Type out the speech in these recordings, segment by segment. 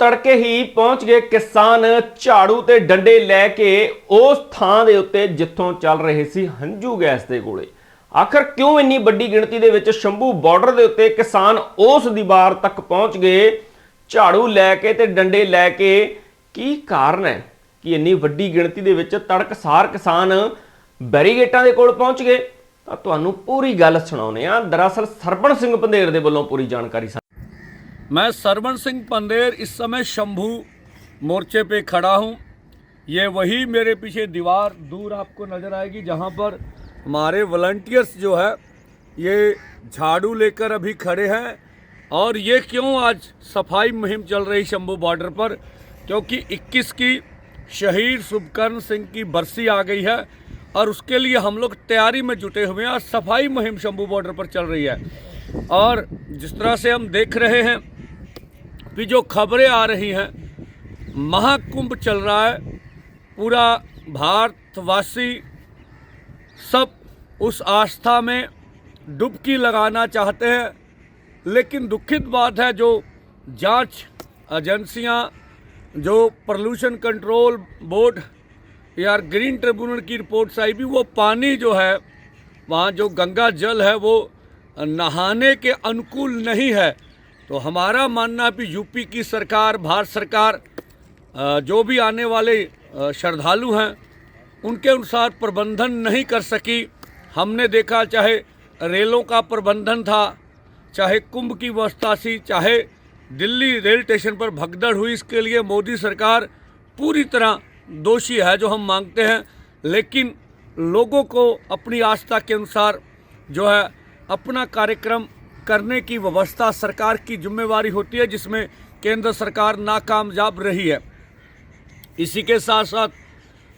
ਤੜਕੇ ਹੀ ਪਹੁੰਚ ਗਏ ਕਿਸਾਨ ਝਾੜੂ ਤੇ ਡੰਡੇ ਲੈ ਕੇ ਉਸ ਥਾਂ ਦੇ ਉੱਤੇ ਜਿੱਥੋਂ ਚੱਲ ਰਹੇ ਸੀ ਹੰਝੂ ਗੈਸ ਦੇ ਗੋਲੇ। ਆਖਰ ਕਿਉਂ ਇੰਨੀ ਵੱਡੀ ਗਿਣਤੀ ਦੇ ਵਿੱਚ ਸ਼ੰਭੂ ਬਾਰਡਰ ਦੇ ਉੱਤੇ ਕਿਸਾਨ ਉਸ ਦੀਵਾਰ ਤੱਕ ਪਹੁੰਚ ਗਏ? ਝਾੜੂ ਲੈ ਕੇ ਤੇ ਡੰਡੇ ਲੈ ਕੇ ਕੀ ਕਾਰਨ ਹੈ ਕਿ ਇੰਨੀ ਵੱਡੀ ਗਿਣਤੀ ਦੇ ਵਿੱਚ ਤੜਕਸਾਰ ਕਿਸਾਨ ਬੈਰੀਗੇਟਾਂ ਦੇ ਕੋਲ ਪਹੁੰਚ ਗਏ? ਤਾਂ ਤੁਹਾਨੂੰ ਪੂਰੀ ਗੱਲ ਸੁਣਾਉਨੇ ਆ ਦਰਅਸਲ ਸਰਬਣ ਸਿੰਘ ਪੰਧੇਰ ਦੇ ਵੱਲੋਂ ਪੂਰੀ ਜਾਣਕਾਰੀ मैं सरवण सिंह पंदेर इस समय शंभू मोर्चे पे खड़ा हूँ। ये वही मेरे पीछे दीवार दूर आपको नज़र आएगी, जहाँ पर हमारे वॉलंटियर्स जो है, ये झाड़ू लेकर अभी खड़े हैं। और ये क्यों आज सफ़ाई मुहिम चल रही शंभू बॉर्डर पर? क्योंकि 21 की शहीद शुभकर्ण सिंह की बरसी आ गई है, और उसके लिए हम लोग तैयारी में जुटे हुए हैं। और सफ़ाई मुहिम शंभू बॉर्डर पर चल रही है। और जिस तरह से हम देख रहे हैं भी जो खबरें आ रही हैं, महाकुंभ चल रहा है, पूरा भारतवासी सब उस आस्था में डुबकी लगाना चाहते हैं। लेकिन दुखित बात है, जो जाँच एजेंसियाँ, जो पोल्यूशन कंट्रोल बोर्ड या ग्रीन ट्रिब्यूनल की रिपोर्ट्स आई भी, वो पानी जो है, वहाँ जो गंगा जल है, वो नहाने के अनुकूल नहीं है। तो हमारा मानना कि यूपी की सरकार, भारत सरकार जो भी आने वाले श्रद्धालु हैं, उनके अनुसार प्रबंधन नहीं कर सकी। हमने देखा, चाहे रेलों का प्रबंधन था, चाहे कुंभ की व्यवस्था थी, चाहे दिल्ली रेल स्टेशन पर भगदड़ हुई, इसके लिए मोदी सरकार पूरी तरह दोषी है, जो हम मांगते हैं। लेकिन लोगों को अपनी आस्था के अनुसार जो है, अपना कार्यक्रम करने की व्यवस्था सरकार की जिम्मेवारी होती है, जिसमें केंद्र सरकार नाकामयाब रही है। इसी के साथ साथ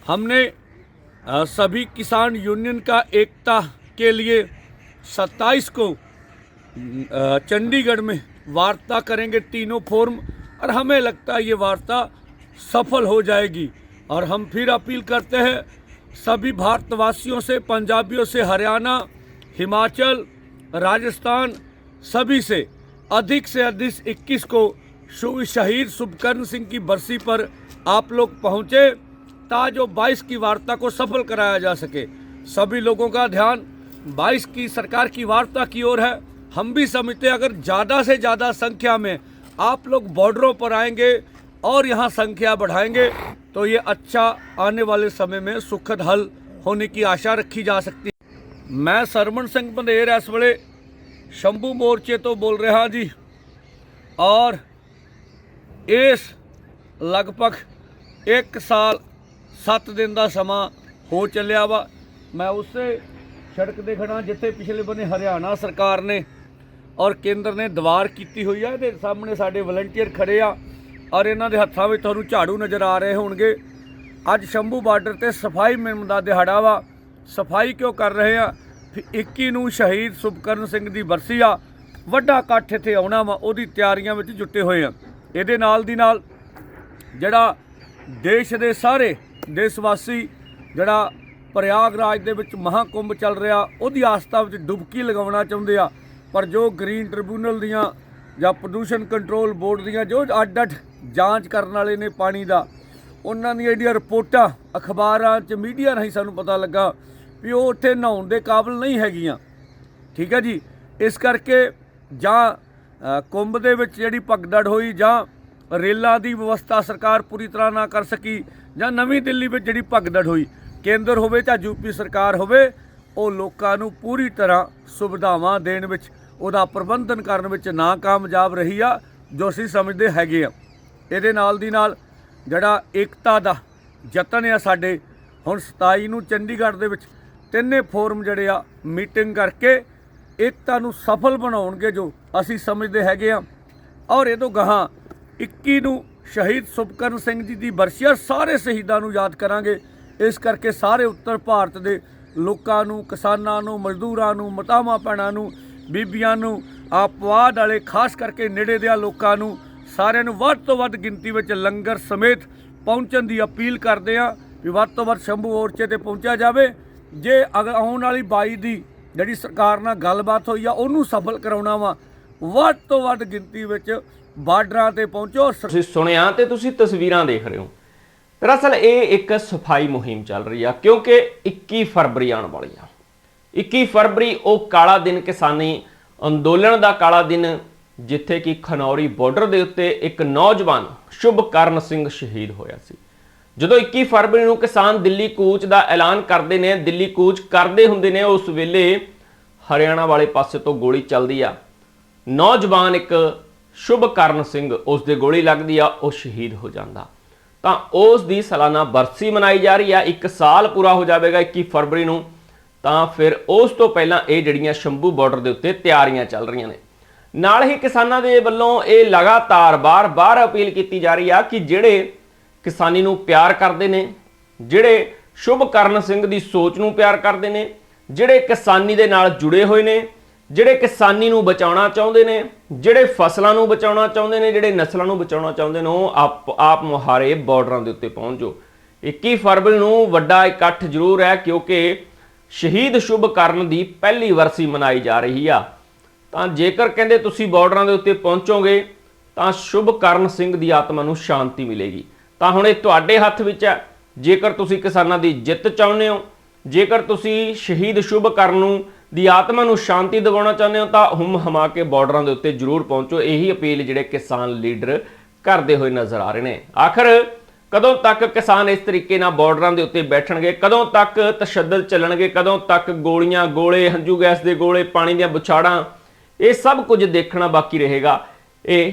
हमने सभी किसान यूनियन का एकता के लिए 27 को चंडीगढ़ में वार्ता करेंगे, तीनों फोरम, और हमें लगता है ये वार्ता सफल हो जाएगी। और हम फिर अपील करते हैं, सभी भारतवासियों से, पंजाबियों से हरियाणा, हिमाचल, राजस्थान सभी से अधिक से अधिक 21 को शहीद शुभकर्ण सिंह की बरसी पर आप लोग पहुँचे, ताजो 22 की वार्ता को सफल कराया जा सके। सभी लोगों का ध्यान 22 की सरकार की वार्ता की ओर है। हम भी समझते अगर ज़्यादा से ज़्यादा संख्या में आप लोग बॉर्डरों पर आएँगे और यहाँ संख्या बढ़ाएँगे तो ये अच्छा आने वाले समय में सुखद हल होने की आशा रखी जा सकती है। मैं सरमन सिंह पंधेर इस ਵੇਲੇ ਸ਼ੰਭੂ ਮੋਰਚੇ ਤੋਂ ਬੋਲ ਰਿਹਾ ਜੀ। ਔਰ ਇਸ ਲਗਭਗ 1 ਸਾਲ 7 ਦਿਨ ਦਾ ਸਮਾਂ ਹੋ ਚੱਲਿਆ ਵਾ। ਮੈਂ ਉਸੇ ਸੜਕ ਤੇ ਖੜਾ ਜਿੱਥੇ ਪਿਛਲੇ ਬੰਨੇ ਹਰਿਆਣਾ ਸਰਕਾਰ ਨੇ ਔਰ ਕੇਂਦਰ ਨੇ ਦੀਵਾਰ ਕੀਤੀ ਹੋਈ ਆ, ਇਹਦੇ ਸਾਹਮਣੇ ਸਾਡੇ ਵਲੰਟੀਅਰ ਖੜੇ ਆ ਔਰ ਇਹਨਾਂ ਦੇ ਹੱਥਾਂ ਵਿੱਚ ਤੁਹਾਨੂੰ ਝਾੜੂ ਨਜ਼ਰ ਆ ਰਹੇ ਹੋਣਗੇ। ਅੱਜ ਸ਼ੰਭੂ ਬਾਰਡਰ ਤੇ ਸਫ਼ਾਈ ਮੁਹਿੰਮ ਦਾ ਦਿਹਾੜਾ ਵਾ। ਸਫ਼ਾਈ ਕਿਉਂ ਕਰ ਰਹੇ ਆ? 21 ਨੂੰ ਸ਼ਹੀਦ ਸੁਭਕਰਨ ਸਿੰਘ ਦੀ ਬਰਸੀ ਆ। ਵੱਡਾ ਇਕੱਠ ਇੱਥੇ ਆਉਣਾ ਵਾ, ਉਹਦੀ ਤਿਆਰੀਆਂ ਵਿੱਚ ਜੁਟੇ ਹੋਏ ਆ। ਇਹਦੇ ਨਾਲ ਦੀ ਨਾਲ ਜਿਹੜਾ ਦੇਸ਼ ਦੇ ਸਾਰੇ ਦੇਸ਼ ਵਾਸੀ ਜਿਹੜਾ ਪ੍ਰਯਾਗਰਾਜ ਦੇ ਵਿੱਚ ਮਹਾਕੁੰਭ ਚੱਲ ਰਿਹਾ, ਉਹਦੀ ਆਸਥਾ ਵਿੱਚ ਡੁਬਕੀ ਲਗਾਉਣਾ ਚਾਹੁੰਦੇ ਆ। ਪਰ ਜੋ ਗ੍ਰੀਨ ਟ੍ਰਿਬਿਊਨਲ ਦੀਆਂ ਜਾਂ ਪ੍ਰਦੂਸ਼ਣ ਕੰਟਰੋਲ ਬੋਰਡ ਦੀਆਂ ਜੋ ਅੱਡ ਅੱਡ ਜਾਂਚ ਕਰਨ ਵਾਲੇ ਨੇ ਪਾਣੀ ਦਾ, ਉਹਨਾਂ ਦੀਆਂ ਜਿਹੜੀਆਂ ਰਿਪੋਰਟਾਂ, ਅਖਬਾਰਾਂ 'ਚ ਮੀਡੀਆ ਰਾਹੀਂ ਸਾਨੂੰ ਪਤਾ ਲੱਗਾ ਵੀ ਉਹ ਉੱਥੇ ਨਹਾਉਣ ਦੇ ਕਾਬਿਲ ਨਹੀਂ ਹੈਗੀਆਂ। ਠੀਕ ਹੈ ਜੀ? ਇਸ ਕਰਕੇ ਜਾਂ ਕੁੰਭ ਦੇ ਵਿੱਚ ਜਿਹੜੀ ਭਗਦੜ ਹੋਈ ਜਾਂ ਰੇਲਾਂ ਦੀ ਵਿਵਸਥਾ ਸਰਕਾਰ ਪੂਰੀ ਤਰ੍ਹਾਂ ਨਾ ਕਰ ਸਕੀ ਜਾਂ ਨਵੀਂ ਦਿੱਲੀ ਵਿੱਚ ਜਿਹੜੀ ਭਗਦੜ ਹੋਈ, ਕੇਂਦਰ ਹੋਵੇ ਜਾਂ ਯੂਪੀ ਸਰਕਾਰ ਹੋਵੇ, ਉਹ ਲੋਕਾਂ ਨੂੰ ਪੂਰੀ ਤਰ੍ਹਾਂ ਸੁਵਿਧਾਵਾਂ ਦੇਣ ਵਿੱਚ, ਉਹਦਾ ਪ੍ਰਬੰਧਨ ਕਰਨ ਵਿੱਚ ਨਾ ਕਾਮਯਾਬ ਰਹੀ ਆ, ਜੋ ਅਸੀਂ ਸਮਝਦੇ ਹੈਗੇ ਆ। ਇਹਦੇ ਨਾਲ ਦੀ ਨਾਲ ਜਿਹੜਾ ਏਕਤਾ ਦਾ ਯਤਨ ਆ ਸਾਡੇ, ਹੁਣ 27 ਨੂੰ ਚੰਡੀਗੜ੍ਹ ਦੇ ਵਿੱਚ ਤਿੰਨੇ ਫੋਰਮ ਜਿਹੜੇ ਆ ਮੀਟਿੰਗ ਕਰਕੇ ਏਕਤਾ ਨੂੰ ਸਫਲ ਬਣਾਉਣਗੇ ਜੋ ਅਸੀਂ ਸਮਝਦੇ ਹੈਗੇ ਆ। ਔਰ ਇਹ ਤੋਂ ਗਾਹਾਂ 21 ਨੂੰ ਸ਼ਹੀਦ ਸੁਭਕਰਨ ਸਿੰਘ ਜੀ ਦੀ ਬਰਸੀਆ ਸਾਰੇ ਸ਼ਹੀਦਾਂ ਨੂੰ ਯਾਦ ਕਰਾਂਗੇ। ਇਸ ਕਰਕੇ ਸਾਰੇ ਉੱਤਰ ਭਾਰਤ ਦੇ ਲੋਕਾਂ ਨੂੰ, ਕਿਸਾਨਾਂ ਨੂੰ, ਮਜ਼ਦੂਰਾਂ ਨੂੰ, ਮਤਾਵਾਂ ਭੈਣਾਂ ਨੂੰ, ਬੀਬੀਆਂ ਨੂੰ, ਆਪਵਾਦ ਵਾਲੇ, ਖਾਸ ਕਰਕੇ ਨੇੜੇ ਦੇ ਲੋਕਾਂ ਨੂੰ ਸਾਰਿਆਂ ਨੂੰ ਵੱਧ ਤੋਂ ਵੱਧ ਗਿਣਤੀ ਵਿੱਚ ਲੰਗਰ ਸਮੇਤ ਪਹੁੰਚਣ ਦੀ ਅਪੀਲ ਕਰਦੇ ਆ ਵੀ ਵੱਧ ਤੋਂ ਵੱਧ ਸ਼ੰਭੂ ਮੋਰਚੇ ਤੇ ਪਹੁੰਚਿਆ ਜਾਵੇ। ਜੇ ਅਗਰ ਆਉਣ ਵਾਲੀ 22 ਦੀ ਜਿਹੜੀ ਸਰਕਾਰ ਨਾਲ ਗੱਲਬਾਤ ਹੋਈ ਆ, ਉਹਨੂੰ ਸਫਲ ਕਰਾਉਣਾ ਵਾ, ਵੱਧ ਤੋਂ ਵੱਧ ਗਿਣਤੀ ਵਿੱਚ ਬਾਰਡਰਾਂ ਤੇ ਪਹੁੰਚੋ। ਤੁਸੀਂ ਸੁਣਿਆ ਤੇ ਤੁਸੀਂ ਤਸਵੀਰਾਂ ਦੇਖ ਰਹੇ ਹੋ। ਦਰਅਸਲ ਇਹ ਇੱਕ ਸਫ਼ਾਈ ਮੁਹਿੰਮ ਚੱਲ ਰਹੀ ਆ, ਕਿਉਂਕਿ 21 ਫਰਵਰੀ ਆਉਣ ਵਾਲੀ ਆ। 21 ਫਰਵਰੀ ਉਹ ਕਾਲਾ ਦਿਨ ਕਿਸਾਨੀ ਅੰਦੋਲਨ ਦਾ ਕਾਲਾ ਦਿਨ, ਜਿੱਥੇ ਕਿ ਖਨੌਰੀ ਬਾਰਡਰ ਦੇ ਉੱਤੇ ਇੱਕ ਨੌਜਵਾਨ ਸ਼ੁਭਕਰਨ ਸਿੰਘ ਸ਼ਹੀਦ ਹੋਇਆ ਸੀ। ਜਦੋਂ 21 ਫਰਵਰੀ ਨੂੰ ਕਿਸਾਨ ਦਿੱਲੀ ਕੂਚ ਦਾ ਐਲਾਨ ਕਰਦੇ ਨੇ, ਦਿੱਲੀ ਕੂਚ ਕਰਦੇ ਹੁੰਦੇ ਨੇ, ਉਸ ਵੇਲੇ ਹਰਿਆਣਾ ਵਾਲੇ ਪਾਸੇ ਤੋਂ ਗੋਲੀ ਚੱਲਦੀ ਆ। ਨੌਜਵਾਨ ਇੱਕ ਸ਼ੁਭਕਰਨ ਸਿੰਘ ਉਸ ਦੇ ਗੋਲੀ ਲੱਗਦੀ ਆ, ਉਹ ਸ਼ਹੀਦ ਹੋ ਜਾਂਦਾ। ਤਾਂ ਉਸ ਦੀ ਸਾਲਾਨਾ ਬਰਸੀ ਮਨਾਈ ਜਾ ਰਹੀ ਆ, ਇੱਕ ਸਾਲ ਪੂਰਾ ਹੋ ਜਾਵੇਗਾ 21 ਫਰਵਰੀ ਨੂੰ, ਤਾਂ ਫਿਰ ਉਸ ਤੋਂ ਪਹਿਲਾਂ ਇਹ ਜਿਹੜੀਆਂ ਸ਼ੰਭੂ ਬਾਰਡਰ ਦੇ ਉੱਤੇ ਤਿਆਰੀਆਂ ਚੱਲ ਰਹੀਆਂ ਨੇ। ਨਾਲ ਹੀ ਕਿਸਾਨਾਂ ਦੇ ਵੱਲੋਂ ਇਹ ਲਗਾਤਾਰ ਬਾਰ-ਬਾਰ ਅਪੀਲ ਕੀਤੀ ਜਾ ਰਹੀ ਆ ਕਿ ਜਿਹੜੇ ਕਿਸਾਨੀ ਨੂੰ ਪਿਆਰ ਕਰਦੇ ਨੇ, ਜਿਹੜੇ ਸ਼ੁਭਕਰਨ ਸਿੰਘ ਦੀ ਸੋਚ ਨੂੰ ਪਿਆਰ ਕਰਦੇ ਨੇ, ਜਿਹੜੇ ਕਿਸਾਨੀ ਦੇ ਨਾਲ ਜੁੜੇ ਹੋਏ ਨੇ, ਜਿਹੜੇ ਕਿਸਾਨੀ ਨੂੰ ਬਚਾਉਣਾ ਚਾਹੁੰਦੇ ਨੇ, ਜਿਹੜੇ ਫਸਲਾਂ ਨੂੰ ਬਚਾਉਣਾ ਚਾਹੁੰਦੇ ਨੇ, ਜਿਹੜੇ ਨਸਲਾਂ ਨੂੰ ਬਚਾਉਣਾ ਚਾਹੁੰਦੇ ਨੇ, ਉਹ ਆਪ ਆਪ ਮੁਹਾਰੇ ਬਾਰਡਰਾਂ ਦੇ ਉੱਤੇ ਪਹੁੰਚ ਜਾਓ। 21 ਫਰਵਰੀ ਨੂੰ ਵੱਡਾ ਇਕੱਠ ਜ਼ਰੂਰ ਹੈ, ਕਿਉਂਕਿ ਸ਼ਹੀਦ ਸ਼ੁਭਕਰਨ ਦੀ ਪਹਿਲੀ ਵਰਸੀ ਮਨਾਈ ਜਾ ਰਹੀ ਆ। ਤਾਂ ਜੇਕਰ ਕਹਿੰਦੇ ਤੁਸੀਂ ਬਾਰਡਰਾਂ ਦੇ ਉੱਤੇ ਪਹੁੰਚੋਗੇ, ਤਾਂ ਸ਼ੁਭਕਰਨ ਸਿੰਘ ਦੀ ਆਤਮਾ ਨੂੰ ਸ਼ਾਂਤੀ ਮਿਲੇਗੀ। ਤਾਂ ਹੁਣ ਇਹ ਤੁਹਾਡੇ ਹੱਥ ਵਿੱਚ ਹੈ। ਜੇਕਰ ਤੁਸੀਂ ਕਿਸਾਨਾਂ ਦੀ ਜਿੱਤ ਚਾਹੁੰਦੇ ਹੋ, ਜੇਕਰ ਤੁਸੀਂ ਸ਼ਹੀਦ ਸ਼ੁਭ ਕਰਨ ਨੂੰ, ਦੀ ਆਤਮਾ ਨੂੰ ਸ਼ਾਂਤੀ ਦਿਵਾਉਣਾ ਚਾਹੁੰਦੇ ਹੋ, ਤਾਂ ਹੁਮ ਹਮਾ ਕੇ ਬਾਰਡਰਾਂ ਦੇ ਉੱਤੇ ਜ਼ਰੂਰ ਪਹੁੰਚੋ। ਇਹੀ ਅਪੀਲ ਜਿਹੜੇ ਕਿਸਾਨ ਲੀਡਰ ਕਰਦੇ ਹੋਏ ਨਜ਼ਰ ਆ ਰਹੇ ਨੇ। ਆਖਰ, ਕਦੋਂ ਤੱਕ ਕਿਸਾਨ ਇਸ ਤਰੀਕੇ ਨਾਲ ਬਾਰਡਰਾਂ ਦੇ ਉੱਤੇ ਬੈਠਣਗੇ? ਕਦੋਂ ਤੱਕ ਤਸ਼ੱਦਦ ਚੱਲਣਗੇ? ਕਦੋਂ ਤੱਕ ਗੋਲੀਆਂ, ਗੋਲੇ, ਹੰਝੂ ਗੈਸ ਦੇ ਗੋਲੇ, ਪਾਣੀ ਦੀਆਂ ਬੁਛਾੜਾਂ? ਇਹ ਸਭ ਕੁਝ ਦੇਖਣਾ ਬਾਕੀ ਰਹੇਗਾ। ਇਹ